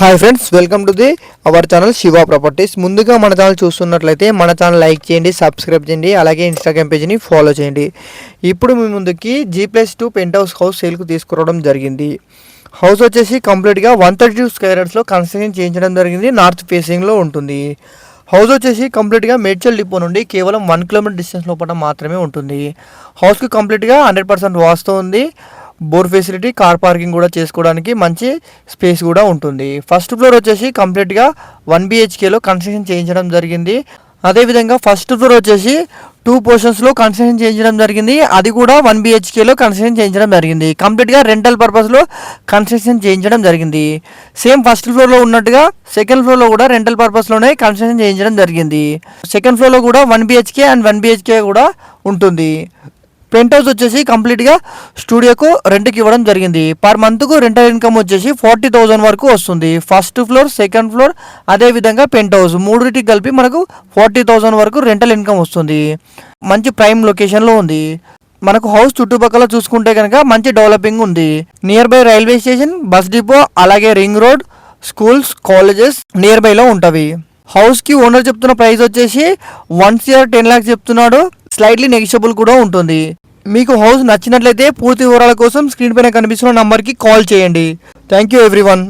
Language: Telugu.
Hi friends welcome to the our channel Shiva Properties ముందుగా మన ఛానల్ చూస్తున్నట్లయితే మన ఛానల్ లైక్ చేయండి సబ్స్క్రైబ్ చేయండి అలాగే ఇన్స్టాగ్రామ్ పేజ్ని ఫాలో చేయండి. ఇప్పుడు మీ ముందుకి G plus two penthouse house సేల్కు తీసుకురావడం జరిగింది. హౌస్ వచ్చేసి కంప్లీట్గా వన్ థర్టీ టూ స్క్వేర్ యార్డ్స్లో కన్స్ట్రక్షన్ చేయించడం జరిగింది నార్త్ ఫేసింగ్లో ఉంటుంది. హౌస్ వచ్చేసి కంప్లీట్గా మేడ్చల్ డిపో నుండి కేవలం వన్ కిలోమీటర్ డిస్టెన్స్ లోపల మాత్రమే ఉంటుంది. హౌస్కి కంప్లీట్గా హండ్రెడ్ పర్సెంట్ వాస్తు ఉంది. బోర్ ఫెసిలిటీ కార్ పార్కింగ్ కూడా చేసుకోవడానికి మంచి స్పేస్ కూడా ఉంటుంది. ఫస్ట్ ఫ్లోర్ వచ్చేసి కంప్లీట్గా వన్ బిహెచ్కేలో కన్స్ట్రక్షన్ చేయించడం జరిగింది. అదేవిధంగా ఫస్ట్ ఫ్లోర్ వచ్చేసి టూ పోర్షన్స్లో కన్స్ట్రక్షన్ చేయించడం జరిగింది. అది కూడా వన్ బిహెచ్కేలో కన్స్ట్రక్షన్ చేయించడం జరిగింది. కంప్లీట్గా రెంటల్ పర్పస్లో కన్స్ట్రక్షన్ చేయించడం జరిగింది. సేమ్ ఫస్ట్ ఫ్లోర్లో ఉన్నట్టుగా సెకండ్ ఫ్లోర్లో కూడా రెంటల్ పర్పస్లోనే కన్స్ట్రక్షన్ చేయించడం జరిగింది. సెకండ్ ఫ్లోర్లో కూడా one BHK and one BHK కూడా ఉంటుంది. పెంట్ హౌస్ వచ్చేసి కంప్లీట్గా స్టూడియోకు రెంట్కి ఇవ్వడం జరిగింది. పర్ మంత్కు రెంటల్ ఇన్కమ్ వచ్చేసి ఫార్టీ థౌజండ్ వరకు వస్తుంది. ఫస్ట్ ఫ్లోర్ సెకండ్ ఫ్లోర్ అదేవిధంగా పెంట్ హౌస్ మూడింటికి కలిపి మనకు ఫార్టీ థౌజండ్ వరకు రెంటల్ ఇన్కమ్ వస్తుంది. మంచి ప్రైమ్ లొకేషన్లో ఉంది. మనకు హౌస్ చుట్టుపక్కల చూసుకుంటే కనుక మంచి డెవలపింగ్ ఉంది. Nearby railway station bus depot అలాగే ring road schools colleges near బైలో ఉంటవి హౌస్కి ఓనర్ చెప్తున్న ప్రైస్ వచ్చేసి వన్ ఇయర్ టెన్ ల్యాక్స్ చెప్తున్నాడు. స్లైట్లీ నెగిషియబుల్ కూడా ఉంటుంది. మీకు హౌస్ నచ్చినట్లయితే పూర్తి వివరాల కోసం స్క్రీన్ పైన కనిపిస్తున్న నంబర్కి కాల్ చేయండి. Thank you everyone